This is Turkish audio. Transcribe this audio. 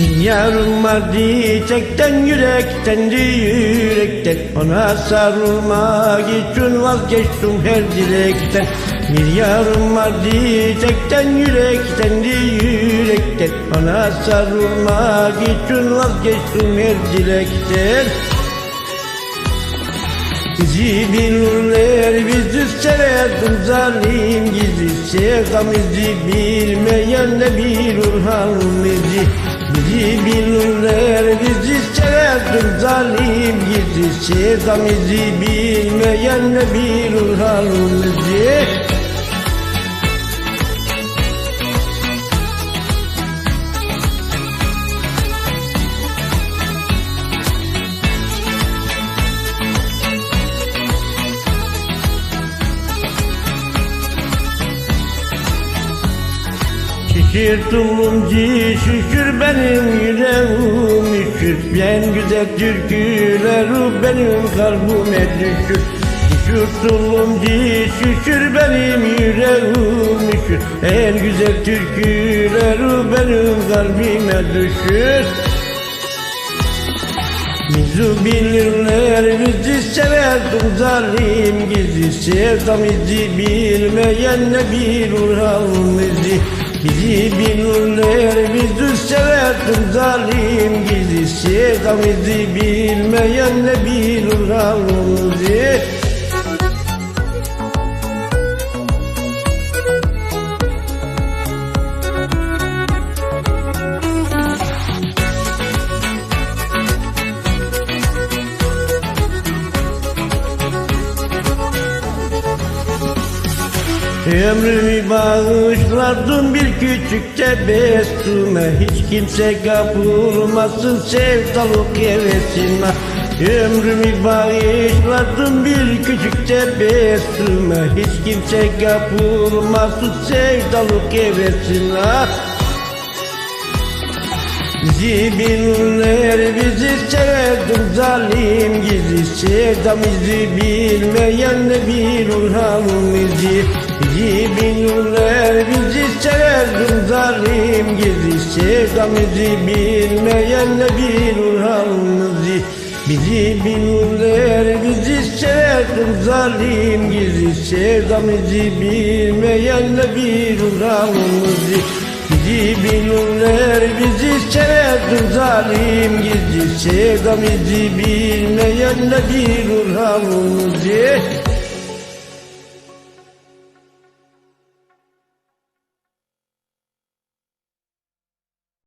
Yarım var diyecekten yürekten yürekten. Ona sarılmak için vazgeçtim her dilekten. Bir yarım var diyecekten yürekten yürekten. Ona sarılmak için vazgeçtim her dilekten. Bizi bilirler bizi severdim zalim gizli. Sevdamızı bilmeyen de bilir halimizi Bizi bilirler bizi severdim zalim gizli Sevdamızı bilmeyen de bilir halimizi Şükür tulumcu şükür benim yüreğim üşür Ben güzel türküleri benim kalbime düşür Şükür tulumcu şükür benim yüreğim üşür En güzel türküleri benim kalbime düşür. Bizi bilirler bizi severdim zalim gizli. Sevdamızı bilmeyen ne bilir halimizi Bilirler bizi severdim zalim gizli. Sevdamızı bilmeyen ne bilir halimizi Ömrümü bağışladım bir küçük tebessüme. Hiç kimse kapılmasın sevdalık hevesine Ömrümü bağışladım bir küçük tebessüme. Hiç kimse kapılmasın sevdalık hevesine Bizi bilirler bizi severdim zalim gizli. Sevdamızı bilmeyen de halimizi Bizi bilirler bizi severdim zalim gizli Sevdamızı bilmeyen de bilir halimizi Bizi bilirler bizi severdim zalim gizli Sevdamızı bilmeyen de bilir halimizi Bizi bilirler bizi severdim zalim gizli Sevdamızı bilmeyen de bilir halimizi